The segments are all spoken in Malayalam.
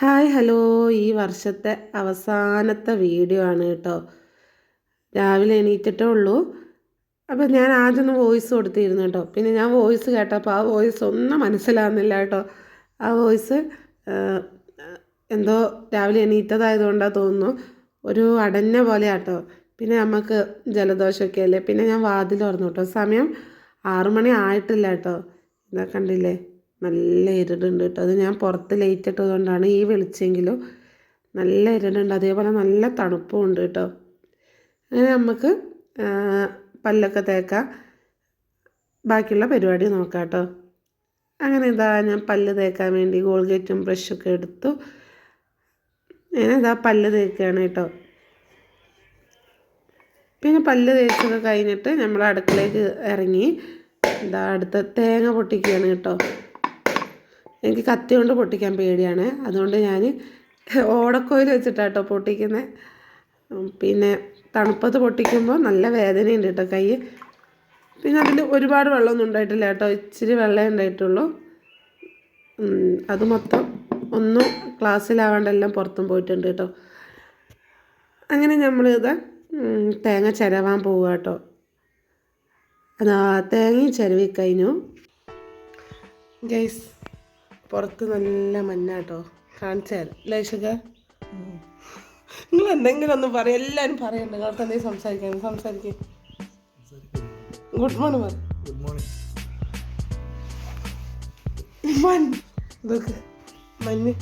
Hi hello. ഈ വർഷത്തെ അവസാനത്തെ വീഡിയോ ആണ് കേട്ടോ. രാവിലെ എണീറ്റിട്ടേ ഉള്ളൂ. അപ്പോൾ ഞാൻ ആദ്യം ഒന്ന് വോയിസ് കൊടുത്തിരുന്നു കേട്ടോ. പിന്നെ ഞാൻ വോയിസ് കേട്ടപ്പോൾ ആ വോയിസ് ഒന്നും മനസ്സിലാകുന്നില്ല കേട്ടോ. ആ വോയിസ് എന്തോ രാവിലെ എണീറ്റതായതുകൊണ്ടാണ് തോന്നുന്നു. ഒരു അടഞ്ഞ പോലെ കേട്ടോ. പിന്നെ നമുക്ക് ജലദോഷമൊക്കെ അല്ലേ? പിന്നെ ഞാൻ വാതിൽ തുറന്നു കേട്ടോ. സമയം ആറുമണി ആയിട്ടില്ല കേട്ടോ. ഇതാ കണ്ടില്ലേ? നല്ല ഇരുടുണ്ട് കേട്ടോ. അത് ഞാൻ പുറത്ത് ലൈറ്റ് ഇട്ടതുകൊണ്ടാണ് ഈ വെളിച്ചെങ്കിലും നല്ല ഇരുടുണ്ട്. അതേപോലെ നല്ല തണുപ്പും ഉണ്ട് കേട്ടോ. അങ്ങനെ നമുക്ക് പല്ലൊക്കെ തേക്കാം. ബാക്കിയുള്ള പരിപാടി നോക്കാം കേട്ടോ. അങ്ങനെ ഇതാ ഞാൻ പല്ല് തേക്കാൻ വേണ്ടി ഗോൾഗേറ്റും ബ്രഷൊക്കെ എടുത്തു. അങ്ങനെ ഇതാ പല്ല് തേക്കുകയാണ് കേട്ടോ. പിന്നെ പല്ല് തേച്ചൊക്കെ കഴിഞ്ഞിട്ട് നമ്മൾ അടുക്കളയ്ക്ക് ഇറങ്ങി എന്താ അടുത്ത തേങ്ങ പൊട്ടിക്കുകയാണ് കേട്ടോ. എനിക്ക് കത്തി കൊണ്ട് പൊട്ടിക്കാൻ പേടിയാണ്. അതുകൊണ്ട് ഞാൻ ഓടക്കോയിൽ വെച്ചിട്ടാണ് കേട്ടോ പൊട്ടിക്കുന്നത് പിന്നെ തണുപ്പത്ത് പൊട്ടിക്കുമ്പോൾ നല്ല വേദനയുണ്ട് കേട്ടോ കൈ. പിന്നെ അതിൽ ഒരുപാട് വെള്ളമൊന്നും ഉണ്ടായിട്ടില്ല കേട്ടോ. ഇച്ചിരി വെള്ളമേ ഉണ്ടായിട്ടുള്ളൂ. അത് മൊത്തം ഒന്നും ക്ലാസ്സിലാവാണ്ടെല്ലാം പുറത്തും പോയിട്ടുണ്ട് കേട്ടോ. അങ്ങനെ നമ്മൾ ഇത് തേങ്ങ ചിരവാൻ പോവുക കേട്ടോ. അതാ തേങ്ങയും ചിരവി ഗൈസ് പുറത്ത് നല്ല മഞ്ഞ കേട്ടോ കാണിച്ചാൽ ലേശക നിങ്ങൾ എന്തെങ്കിലും ഒന്ന് പറയും. എല്ലാവരും പറയണ്ട. നിങ്ങൾക്ക് എന്തെങ്കിലും സംസാരിക്കാൻ. സംസാരിക്കും. ഗുഡ് മോർണിംഗ് ഗുഡ് മോർണിംഗ് മഞ്ഞ്.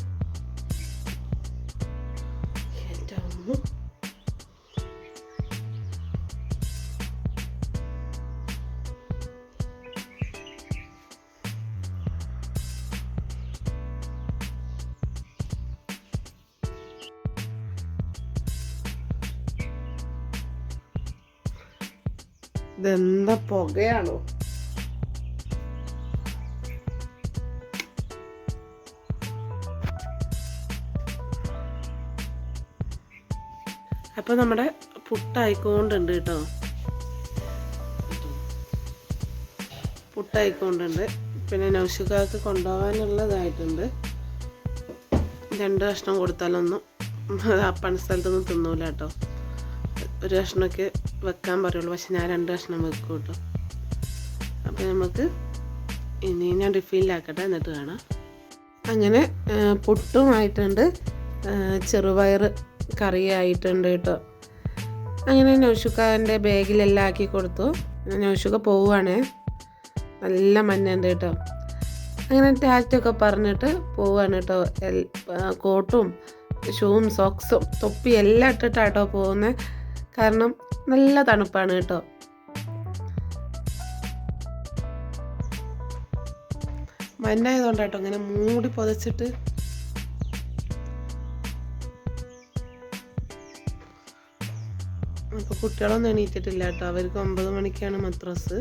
ഇതെന്താ പുകയാണോ? അപ്പോൾ നമ്മുടെ പുട്ടായിക്കൊണ്ടുണ്ട് കേട്ടോ. പുട്ടായിക്കൊണ്ടുണ്ട്. പിന്നെ നൗഷികാക്ക് കൊണ്ടുപോകാനുള്ളതായിട്ടുണ്ട്. രണ്ട് കഷ്ണം കൊടുത്താലൊന്നും ആ പണി സ്ഥലത്തൊന്നും തിന്നൂല കേട്ടോ. ഒരു കഷ്ണമൊക്കെ വെക്കാൻ പറയുള്ളൂ. പക്ഷെ ഞാൻ രണ്ട് കഷ്ണം വെക്കും കേട്ടോ. അപ്പോൾ നമുക്ക് ഇനി ഞാൻ റിഫീലാക്കട്ടെ എന്നിട്ട് കാണാം. അങ്ങനെ പുട്ടുമായിട്ടുണ്ട്. ചെറുപയർ കറിയായിട്ടുണ്ട് കേട്ടോ. അങ്ങനെ നൗഷുക്കാന്റെ ബാഗിലെല്ലാം ആക്കി കൊടുത്തു. നൗഷുക്ക പോവുകയാണേ. നല്ല മഞ്ഞുണ്ട് കേട്ടോ. അങ്ങനെ ടാറ്റൊക്കെ പറഞ്ഞിട്ട് പോവുകയാണ് കേട്ടോ. കോട്ടും ഷൂവും സോക്സും തൊപ്പി എല്ലാം ഇട്ടിട്ടാട്ടോ പോകുന്നത് കാരണം നല്ല തണുപ്പാണ് കേട്ടോ. മഞ്ഞായതുകൊണ്ടാട്ടോ ഇങ്ങനെ മൂടി പൊതച്ചിട്ട് അപ്പോൾ കുട്ടികളൊന്നും എണീറ്റിട്ടില്ല കേട്ടോ. അവർക്ക് ഒമ്പത് മണിക്കാണ് മദ്രസ്.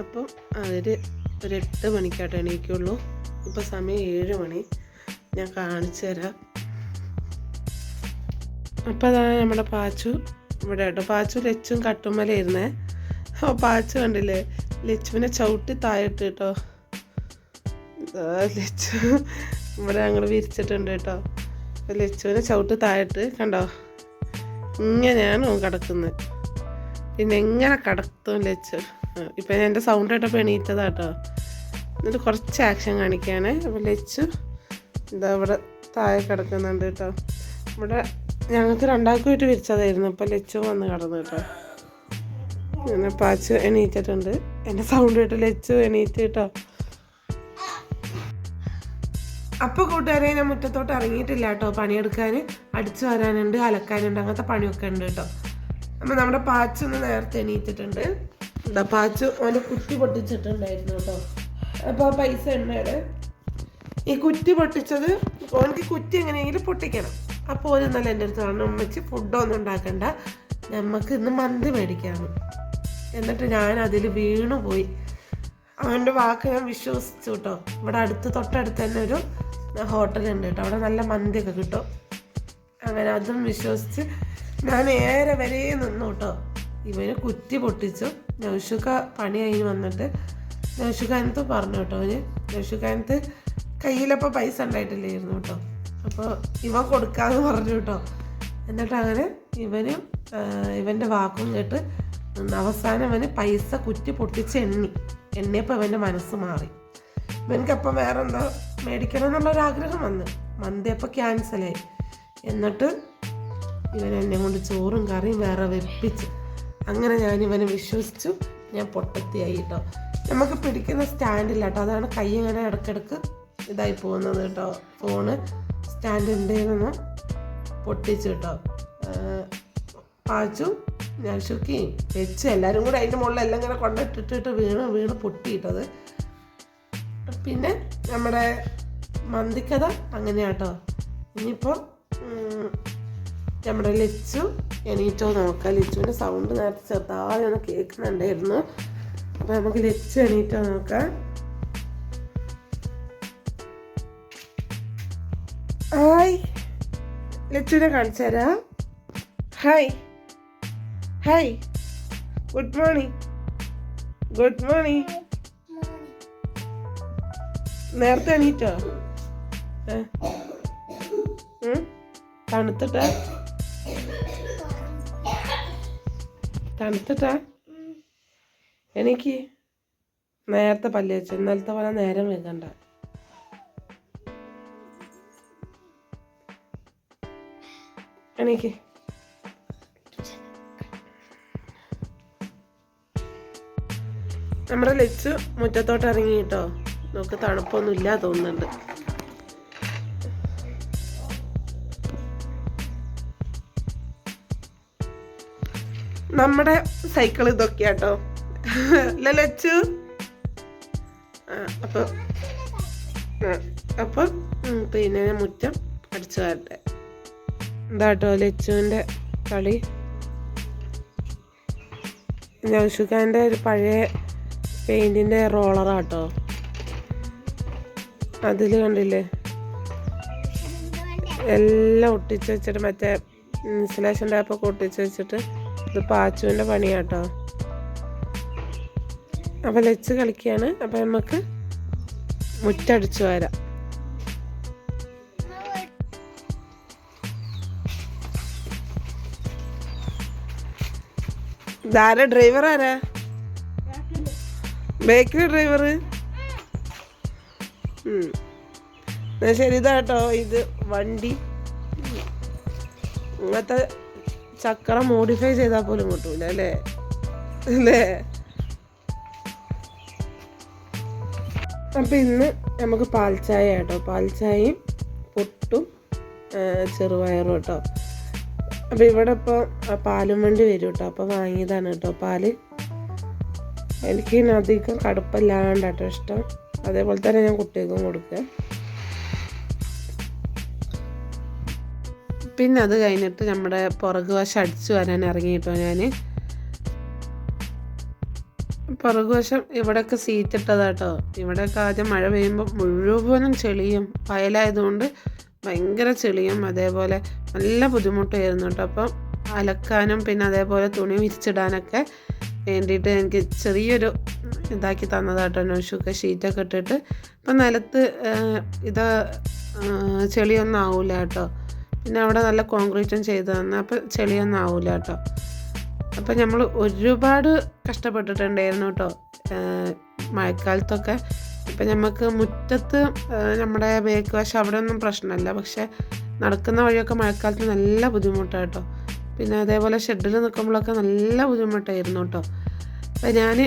അപ്പം അവർ ഒരു എട്ട് മണിക്കാട്ടോ എണീക്കുള്ളൂ. ഇപ്പോൾ സമയം ഏഴ് മണി. ഞാൻ കാണിച്ചു തരാം. അപ്പോൾ അതാണ് നമ്മുടെ പാച്ചു. ഇവിടെ കേട്ടോ. പാച്ചു ലച്ചും കട്ടുമ്മലായിരുന്നേ ഓ പാച്ചു കണ്ടില്ലേ? ലച്ചുവിനെ ചവിട്ടി താഴെട്ട് കേട്ടോ. ലച്ചു ഇവിടെ ഞങ്ങൾ വിരിച്ചിട്ടുണ്ട് കേട്ടോ. ലച്ചുവിനെ ചവിട്ടി താഴെട്ട് കണ്ടോ? ഇങ്ങനെയാണ് കിടക്കുന്നത് പിന്നെ എങ്ങനെ കിടത്തും ലച്ചു? ഇപ്പം എന്റെ സൗണ്ട് കേട്ടപ്പോൾ എണീറ്റതാ കേട്ടോ. എന്നിട്ട് കുറച്ച് ആക്ഷൻ കാണിക്കുകയാണ് അപ്പോൾ ലച്ചു എന്താ ഇവിടെ താഴെ കിടക്കുന്നുണ്ട് കേട്ടോ. ഇവിടെ ഞങ്ങൾക്ക് രണ്ടാൾക്കും ഇട്ട് വിരിച്ചതായിരുന്നു. ഇപ്പം ലച്ചു വന്ന് കടന്നു കേട്ടോ. അങ്ങനെ പാച്ചു എണീറ്റിട്ടുണ്ട്. എന്റെ സൗണ്ട് കേട്ട്. ലച്ചു എണീറ്റ് കേട്ടോ. അപ്പോൾ കൂട്ടുകാരെ ഞാൻ മുറ്റത്തോട്ട് ഇറങ്ങിയിട്ടില്ല കേട്ടോ. പണിയെടുക്കാൻ അടിച്ചു വരാനുണ്ട് അലക്കാനുണ്ട് അങ്ങനത്തെ പണിയൊക്കെ ഉണ്ട് കേട്ടോ. അപ്പോൾ നമ്മുടെ പാച്ചു ഒന്ന് നേരത്തെ എണീറ്റിട്ടുണ്ട്. എന്താ പാച്ചു അവന്റെ കുറ്റി പൊട്ടിച്ചിട്ടുണ്ടായിരുന്നു കേട്ടോ. അപ്പോൾ ആ പൈസ ഉണ്ടായത് ഈ കുറ്റി പൊട്ടിച്ചത് ഓനക്ക് കുറ്റി എങ്ങനെയെങ്കിലും പൊട്ടിക്കണം. അപ്പോൾ ഒരു നല്ല എന്റെ അടുത്ത് പറഞ്ഞു അമ്മച്ചി ഫുഡൊന്നും ഉണ്ടാക്കണ്ട. നമുക്ക് ഇന്ന് മന്തി മേടിക്കാം എന്നിട്ട് ഞാൻ അതിൽ വീണു പോയി. അവന്റെ വാക്ക് ഞാൻ വിശ്വസിച്ചു കേട്ടോ. ഇവിടെ അടുത്ത് തൊട്ടടുത്ത് തന്നെ ഒരു ഹോട്ടലുണ്ട് കേട്ടോ. അവിടെ നല്ല മന്തിയൊക്കെ കിട്ടും. അങ്ങനെ അതും വിശ്വസിച്ച് ഞാൻ ഏറെ വരെ നിന്നു കേട്ടോ. ഇവർ കുറ്റി പൊട്ടിച്ചു. നൗഷുക്ക പണി കഴിഞ്ഞ് വന്നിട്ട് നൗഷുക്കാനത്ത് പറഞ്ഞു കേട്ടോ അവന്? നൗഷുക്കാനത്ത് കയ്യിലപ്പോൾ പൈസ ഉണ്ടായിട്ടില്ലായിരുന്നു കേട്ടോ. അപ്പോൾ ഇവ കൊടുക്കാമെന്ന് പറഞ്ഞു കേട്ടോ. എന്നിട്ട് അങ്ങനെ ഇവനും ഇവന്റെ വാക്കും കേട്ട് അവസാനം അവന് പൈസ കുറ്റി പൊട്ടിച്ച് എണ്ണി. എണ്ണിയപ്പോൾ ഇവന്റെ മനസ്സ് മാറി. ഇവനക്കപ്പം വേറെ എന്താ മേടിക്കണം എന്നുള്ളൊരാഗ്രഹം വന്ന് മന്തിയപ്പോൾ ക്യാൻസലായി എന്നിട്ട് ഇവൻ എന്നെ കൊണ്ട് ചോറും കറിയും വേറെ വെപ്പിച്ച്. അങ്ങനെ ഞാൻ ഇവനെ വിശ്വസിച്ചു. ഞാൻ പൊട്ടത്തിയായി കേട്ടോ. നമുക്ക് പിടിക്കുന്ന സ്റ്റാൻഡില്ല കേട്ടോ. അതാണ് കൈ ഇങ്ങനെ ഇടയ്ക്കിടയ്ക്ക് ഇതായി പോകുന്നത് കേട്ടോ. ഫോണ്. സ്റ്റാൻഡ് നിന്ന് പൊട്ടിച്ചു കേട്ടോ. പാച്ചു ഞാൻ ഷുക്കിയും വെച്ച് എല്ലാവരും കൂടെ അതിന്റെ മുകളിൽ എല്ലാം ഇങ്ങനെ കൊണ്ടിട്ടിട്ട് വീണ് വീണ് പൊട്ടിയിട്ടത്. പിന്നെ നമ്മുടെ മന്തിക്കഥ അങ്ങനെയാട്ടോ. ഇനിയിപ്പോൾ നമ്മുടെ ലിച്ചു എണീറ്റോ നോക്കാം. ലിച്ചുവിന്റെ സൗണ്ട് നേരത്തെ ചെറുതായി ഒന്ന് കേൾക്കുന്നുണ്ടായിരുന്നു. അപ്പോൾ നമുക്ക് ലിച്ചു എണീറ്റോ നോക്കാം. ഹായ്. ലച്ചുവിനെ കാണിച്ചു തരാം. Hi. Hi. Good morning. Good morning. നേരത്തെ എണീറ്റോ? തണുത്തിട്ടാ? തണുത്തിട്ടാ? എനിക്ക് നേരത്തെ പല്ല് വെച്ചു ഇന്നലത്തെ പോലെ നേരം വെക്കണ്ട എനിക്ക്. നമ്മുടെ ലച്ച് മുറ്റത്തോട്ട് ഇറങ്ങി കേട്ടോ. നമുക്ക് തണുപ്പൊന്നും ഇല്ല തോന്നുന്നുണ്ട്. നമ്മുടെ സൈക്കിൾ ഇതൊക്കെയാട്ടോ അല്ല ലച്ചു അപ്പൊ അപ്പൊ പിന്നെ മുറ്റം അടിച്ചു വരട്ടെ. എന്താട്ടോ ലച്ചുവിന്റെ കളി. നൗഷുഖാന്റെ ഒരു പഴയ പെയിന്റിന്റെ റോളറാട്ടോ. അതിൽ കണ്ടില്ലേ? എല്ലാം ഒട്ടിച്ച് വെച്ചിട്ട് മറ്റേ ഇൻസുലേഷൻ ടാപ്പൊക്കെ ഒട്ടിച്ച് വെച്ചിട്ട് ഇത് പാച്ചുവിന്റെ പണിയാട്ടോ. അപ്പോൾ ലച്ച് കളിക്കുകയാണ്. അപ്പോൾ നമുക്ക് മുറ്റടിച്ചു വരാം. ഇതാരാ ഡ്രൈവർ ആരാ? ബേക്കറി ഡ്രൈവർ എന്നാ ശരി ഇതാട്ടോ ഇത് വണ്ടി. ഇങ്ങനത്തെ ചക്ര മോഡിഫൈ ചെയ്താൽ പോലും കിട്ടൂല അല്ലേ? അല്ലേ? അപ്പം ഇന്ന് നമുക്ക് പാൽച്ചായ കേട്ടോ. പാൽച്ചായയും പുട്ടും ചെറുപയറും കേട്ടോ. അപ്പം ഇവിടെ ഇപ്പോൾ പാലും വണ്ടി വരും കേട്ടോ അപ്പോൾ വാങ്ങിയതാണ് കേട്ടോ പാൽ. എനിക്ക് അധികം കടുപ്പല്ലാണ്ട് കേട്ടോ ഇഷ്ടം. അതേപോലെ തന്നെ ഞാൻ കുട്ടികൾക്കും കൊടുക്കുക. പിന്നെ അത് കഴിഞ്ഞിട്ട് നമ്മുടെ പുറകു വശം അടിച്ചു വരാൻ ഇറങ്ങി കേട്ടോ ഞാൻ പുറകുവശം ഇവിടെയൊക്കെ സീറ്റ് ഇട്ടതാട്ടോ ഇവിടെയൊക്കെ ആദ്യം മഴ പെയ്യുമ്പോൾ മുഴുവനും ചെളിയും വയലായതുകൊണ്ട് ഭയങ്കര ചെളിയും അതേപോലെ നല്ല ബുദ്ധിമുട്ടായിരുന്നു കേട്ടോ. അപ്പം അലക്കാനും പിന്നെ അതേപോലെ തുണി വിരിച്ചിടാനൊക്കെ വേണ്ടിയിട്ട് എനിക്ക് ചെറിയൊരു ഇതാക്കി തന്നതാട്ടോ നോഷൊക്കെ ഷീറ്റൊക്കെ ഇട്ടിട്ട്. അപ്പം നിലത്ത് ഇത് ചെളിയൊന്നും ആവില്ല കേട്ടോ. പിന്നെ അവിടെ നല്ല കോൺക്രീറ്റും ചെയ്ത് തന്നെ അപ്പം ചെളിയൊന്നും ആവില്ല കേട്ടോ. അപ്പം നമ്മൾ ഒരുപാട് കഷ്ടപ്പെട്ടിട്ടുണ്ടായിരുന്നു കേട്ടോ മഴക്കാലത്തൊക്കെ. ഇപ്പം നമുക്ക് മുറ്റത്ത് നമ്മുടെ ബേക്ക് വശം അവിടെ ഒന്നും പ്രശ്നമല്ല. പക്ഷേ നടക്കുന്ന വഴിയൊക്കെ മഴക്കാലത്ത് നല്ല ബുദ്ധിമുട്ടാണ് കേട്ടോ പിന്നെ അതേപോലെ ഷെഡിൽ നിൽക്കുമ്പോഴൊക്കെ നല്ല ബുദ്ധിമുട്ടായിരുന്നു കേട്ടോ അപ്പം ഞാൻ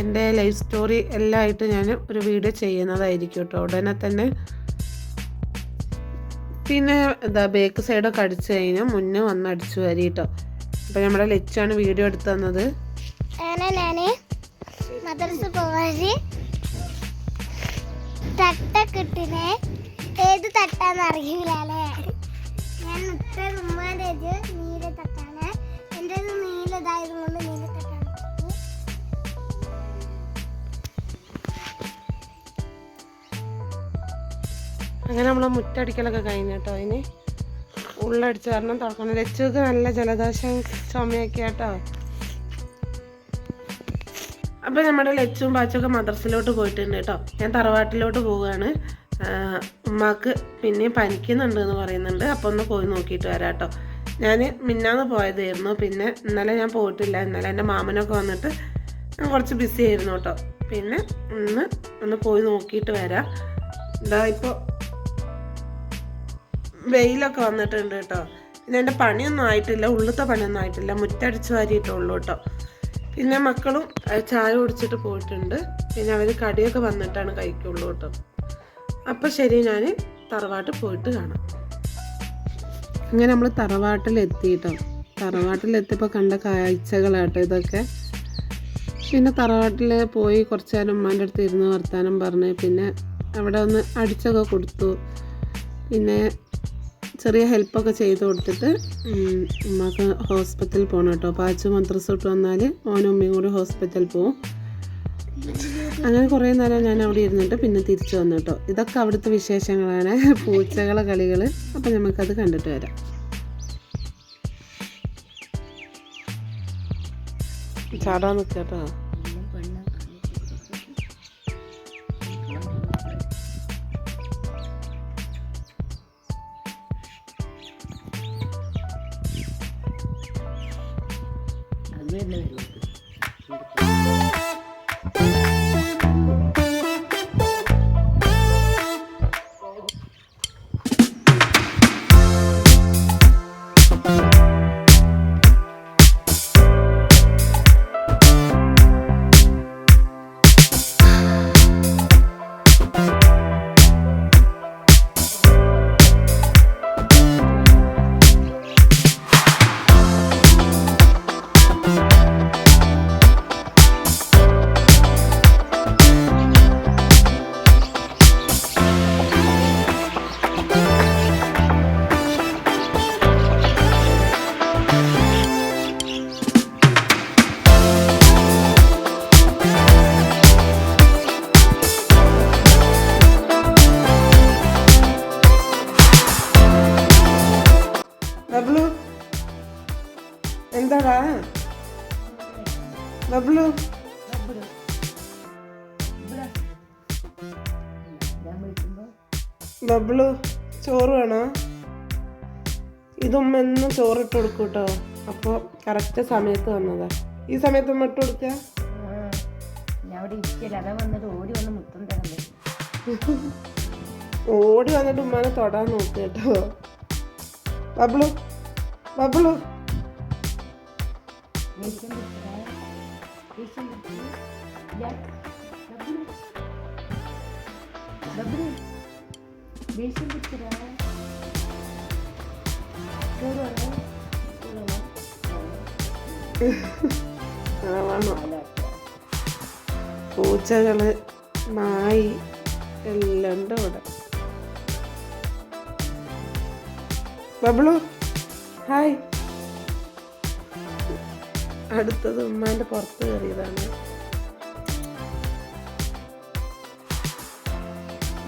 എന്റെ ലൈഫ് സ്റ്റോറി എല്ലാം ആയിട്ട് ഞാൻ ഒരു വീഡിയോ ചെയ്യുന്നതായിരിക്കും കേട്ടോ ഉടനെ തന്നെ പിന്നെ എന്താ ബേക്ക് സൈഡൊക്കെ അടിച്ചു കഴിഞ്ഞാൽ മുന്നേ വന്ന് അടിച്ചു വരി കേട്ടോ അപ്പം നമ്മുടെ ലച്ചാണ് വീഡിയോ എടുത്തു തന്നത്. മദ്രസ പോവാന് തട്ടൊക്കെ കിട്ടിനെ ഏത് തട്ടാന്ന് അറിയില്ല ഞാൻ മുട്ട ഉമ്മാന്റെത് നീല തട്ടാണ്. എന്റെത് നീലതായത് കൊണ്ട് നീല തട്ടാണ്. അങ്ങനെ നമ്മൾ മുറ്റടിക്കലൊക്കെ കഴിഞ്ഞു കേട്ടോ ഇനി ഉള്ളടിച്ച് കാരണം തുറക്കണം. ലച്ചൊക്കെ നല്ല ജലദോഷം ചുമയൊക്കെ കേട്ടോ അപ്പം നമ്മുടെ ലച്ചും പാച്ചൊക്കെ മദ്രസിലോട്ട് പോയിട്ടുണ്ട് കേട്ടോ. ഞാൻ തറവാട്ടിലോട്ട് പോവുകയാണ്. ഉമ്മാക്ക് പിന്നെയും പനിക്കുന്നുണ്ട് എന്ന് പറയുന്നുണ്ട്. അപ്പോൾ ഒന്ന് പോയി നോക്കിയിട്ട് വരാം കേട്ടോ. ഞാൻ മിന്നാന്ന് പോയതായിരുന്നു. പിന്നെ ഇന്നലെ ഞാൻ പോയിട്ടില്ല. ഇന്നലെ എന്റെ മാമനൊക്കെ വന്നിട്ട് കുറച്ച് ബിസി ആയിരുന്നു കേട്ടോ. പിന്നെ ഇന്ന് ഒന്ന് പോയി നോക്കിയിട്ട് വരാം. എന്താ ഇപ്പോൾ വെയിലൊക്കെ വന്നിട്ടുണ്ട് കേട്ടോ. പിന്നെ എന്റെ പണിയൊന്നും ആയിട്ടില്ല. ഉള്ളത്തെ പണിയൊന്നും ആയിട്ടില്ല. മുറ്റടിച്ച് വാരിയിട്ടുള്ളൂ കേട്ടോ. പിന്നെ മക്കളും ചായ കുടിച്ചിട്ട് പോയിട്ടുണ്ട്. പിന്നെ അവർ കടിയൊക്കെ വന്നിട്ടാണ് കഴിക്കുള്ളൂ കേട്ടോ. അപ്പം ശരി ഞാൻ തറവാട്ട് പോയിട്ട് കാണാം. അങ്ങനെ നമ്മൾ തറവാട്ടിലെത്തിയിട്ടോ തറവാട്ടിലെത്തിയപ്പോൾ കണ്ട കാഴ്ചകളാട്ടോ ഇതൊക്കെ. പിന്നെ തറവാട്ടിൽ പോയി കുറച്ച് നേരം ഉമ്മാന്റെ അടുത്ത് ഇരുന്ന് വർത്താനം പറഞ്ഞ് പിന്നെ അവിടെ ഒന്ന് അടിച്ചൊക്കെ കൊടുത്തു. പിന്നെ ചെറിയ ഹെൽപ്പൊക്കെ ചെയ്ത് കൊടുത്തിട്ട് ഉമ്മക്ക് ഹോസ്പിറ്റലിൽ പോകണം കേട്ടോ. പാച്ചു മന്ത്രസ് വിട്ട് വന്നാൽ ഓനും ഉമ്മയും കൂടി ഹോസ്പിറ്റലിൽ പോവും. അങ്ങനെ കുറേ നേരം ഞാൻ അവിടെ ഇരുന്നിട്ട് പിന്നെ തിരിച്ചു വന്നു കേട്ടോ. ഇതൊക്കെ അവിടുത്തെ വിശേഷങ്ങളാണ്. പൂച്ചകളെ കളികൾ അപ്പം നമുക്കത് കണ്ടിട്ട് വരാം. ചാടാൻ നിൽക്കട്ടോ ബബ്ലു എന്താടാ? ബബ്ലു. ബബ്ലു ചോറ് വേണോ? ഇതുമ്മ ചോറിട്ട് കൊടുക്കും കേട്ടോ അപ്പോൾ കറക്റ്റ് സമയത്ത് വന്നതാ. ഈ സമയത്ത് ഉമ്മ ഇട്ട് വന്നിട്ട് ഓടി വന്നിട്ട് ഉമ്മാനെ തൊടാൻ നോക്ക് കേട്ടോ. ബബ്ലു ബബ്ലു. ദേഷ്യം പിടിച്ചതാ ദേഷ്യം പിടിച്ചത് ഇല്ല. ബബ്ലു. ബബ്ലു. ദേഷ്യം അല്ല, പൂച്ചകൾ നായി എല്ലാം ഉണ്ട് അവിടെ ബബ്ലു ഹായ് അടുത്തത് ഉമ്മാന്റെ പുറത്ത് കയറിയതാണ്.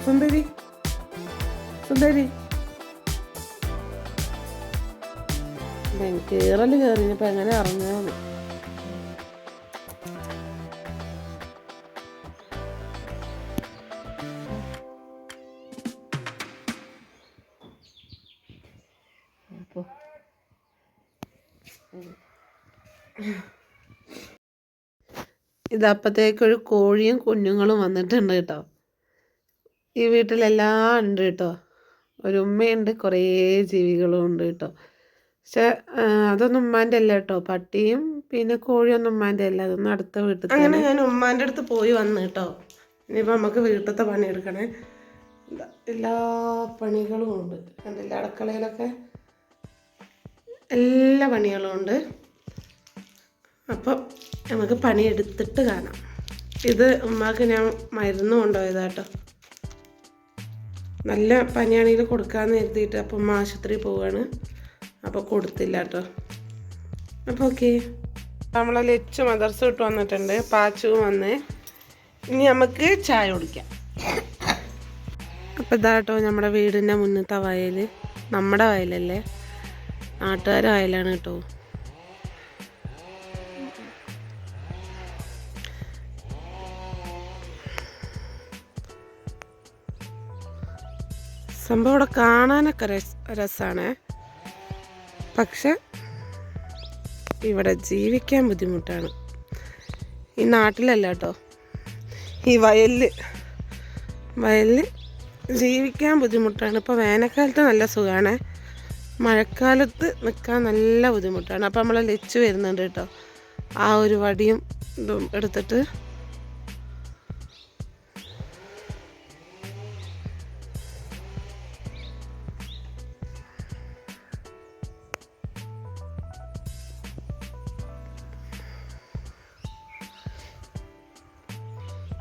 സുന്ദരി സുന്ദരി. കയറൽ കയറിയപ്പോ എങ്ങനെ ഇറങ്ങാന്ന്. ഇതപ്പോഴത്തേക്കൊരു കോഴിയും കുഞ്ഞുങ്ങളും വന്നിട്ടുണ്ട് കേട്ടോ. ഈ വീട്ടിലെല്ലാം ഉണ്ട് കേട്ടോ. ഒരു ഉമ്മയുണ്ട് കുറേ ജീവികളും ഉണ്ട് കേട്ടോ. പക്ഷെ അതൊന്നും ഉമ്മാന്റെ അല്ല കേട്ടോ. പട്ടിയും പിന്നെ കോഴിയൊന്നും ഉമ്മാന്റെ അല്ല. അതൊന്നും അടുത്ത വീട്ടിൽ അങ്ങനെ ഞാൻ ഉമ്മാന്റെ അടുത്ത് പോയി വന്നു കേട്ടോ. ഇനിയിപ്പോൾ നമുക്ക് വീട്ടിലത്തെ പണി എടുക്കണേ. ഇതാ, എല്ലാ പണികളും ഉണ്ട്. കണ്ടില്ല അടുക്കളയിലൊക്കെ എല്ലാ പണികളും ഉണ്ട്. അപ്പം നമുക്ക് പണിയെടുത്തിട്ട് കാണാം. ഇത് ഉമ്മാക്ക് ഞാൻ മരുന്ന് കൊണ്ടുപോയതാട്ടോ നല്ല പനിയാണെങ്കിൽ കൊടുക്കാമെന്ന് കരുതിയിട്ട് അപ്പം ഉമ്മ ആശുപത്രിയിൽ പോവാണ്. അപ്പോൾ കൊടുത്തില്ല കേട്ടോ അപ്പോൾ ഓക്കെ. നമ്മളെ ലെച്ച് മദർസ് ഇട്ട് വന്നിട്ടുണ്ട്. പാച്ചുവും വന്ന്. ഇനി നമുക്ക് ചായ കുടിക്കാം. അപ്പോൾ ഇതാട്ടോ നമ്മുടെ വീടിന്റെ മുന്നത്തെ വയൽ നമ്മുടെ വയലല്ലേ? നാട്ടുകാരുടെ വയലാണ് കേട്ടോ സംഭവം ഇവിടെ കാണാനൊക്കെ രസ രസമാണ് പക്ഷെ ഇവിടെ ജീവിക്കാൻ ബുദ്ധിമുട്ടാണ്. ഈ നാട്ടിലല്ല കേട്ടോ. ഈ വയലിൽ വയലിൽ ജീവിക്കാൻ ബുദ്ധിമുട്ടാണ്. ഇപ്പോൾ വേനൽക്കാലത്ത് നല്ല സുഖമാണ് മഴക്കാലത്ത് നിൽക്കാൻ നല്ല ബുദ്ധിമുട്ടാണ്. അപ്പോൾ നമ്മൾ ലച്ച് വരുന്നുണ്ട് കേട്ടോ. ആ ഒരു വടിയും ഇതും എടുത്തിട്ട്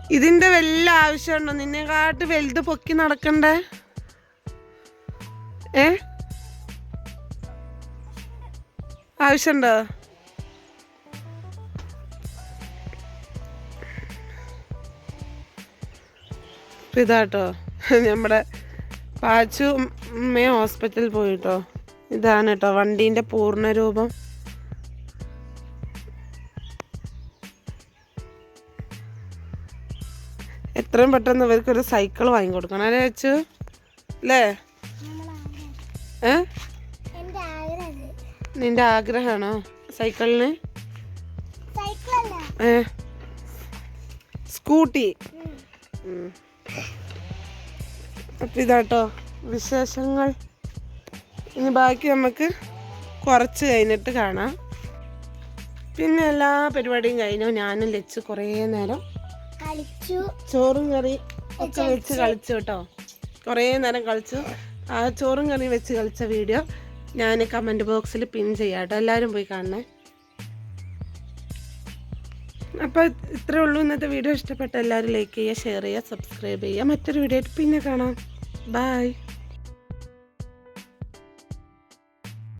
ഇതിന്റെ വല്ല ആവശ്യമുണ്ടോ? നിന്നെക്കാട്ട് വലുത് പൊക്കി നടക്കണ്ടേ? ഏ? ആവശ്യമുണ്ടോ? ഇതാട്ടോ നമ്മുടെ പാച്ചു അമ്മയെ ഹോസ്പിറ്റലിൽ പോയിട്ടോ ഇതാണ് കേട്ടോ വണ്ടീന്റെ പൂർണ എത്രയും പെട്ടെന്ന് ഇവർക്കൊരു സൈക്കിൾ വാങ്ങിക്കൊടുക്കണം അല്ലേ വെച്ചു അല്ലേ? ഏ നിന്റെ ആഗ്രഹമാണോ സൈക്കിളിന് ഏ സ്കൂട്ടി. അപ്പൊ ഇതാട്ടോ വിശേഷങ്ങൾ. ഇനി ബാക്കി നമുക്ക് കുറച്ച് കഴിഞ്ഞിട്ട് കാണാം. പിന്നെ എല്ലാ പരിപാടിയും കഴിഞ്ഞു. ഞാനും ലച്ച് കുറേ നേരം കളിച്ചു. ചോറും കറി ഒക്കെ വെച്ച് കളിച്ചു കേട്ടോ. കുറേ നേരം കളിച്ചു. ആ ചോറും കറി വെച്ച് കളിച്ച വീഡിയോ ഞാൻ കമന്റ് ബോക്സിൽ പിൻ ചെയ്യാം കേട്ടോ. എല്ലാവരും പോയി കാണണേ. അപ്പോൾ ഇത്രേ ഉള്ളൂ. ഇന്നത്തെ വീഡിയോ ഇഷ്ടപ്പെട്ട എല്ലാവരും ലൈക്ക് ചെയ്യുക ഷെയർ ചെയ്യുക സബ്സ്ക്രൈബ് ചെയ്യുക. മറ്റൊരു വീഡിയോ ആയിട്ട് പിന്നെ കാണാം. ബായ്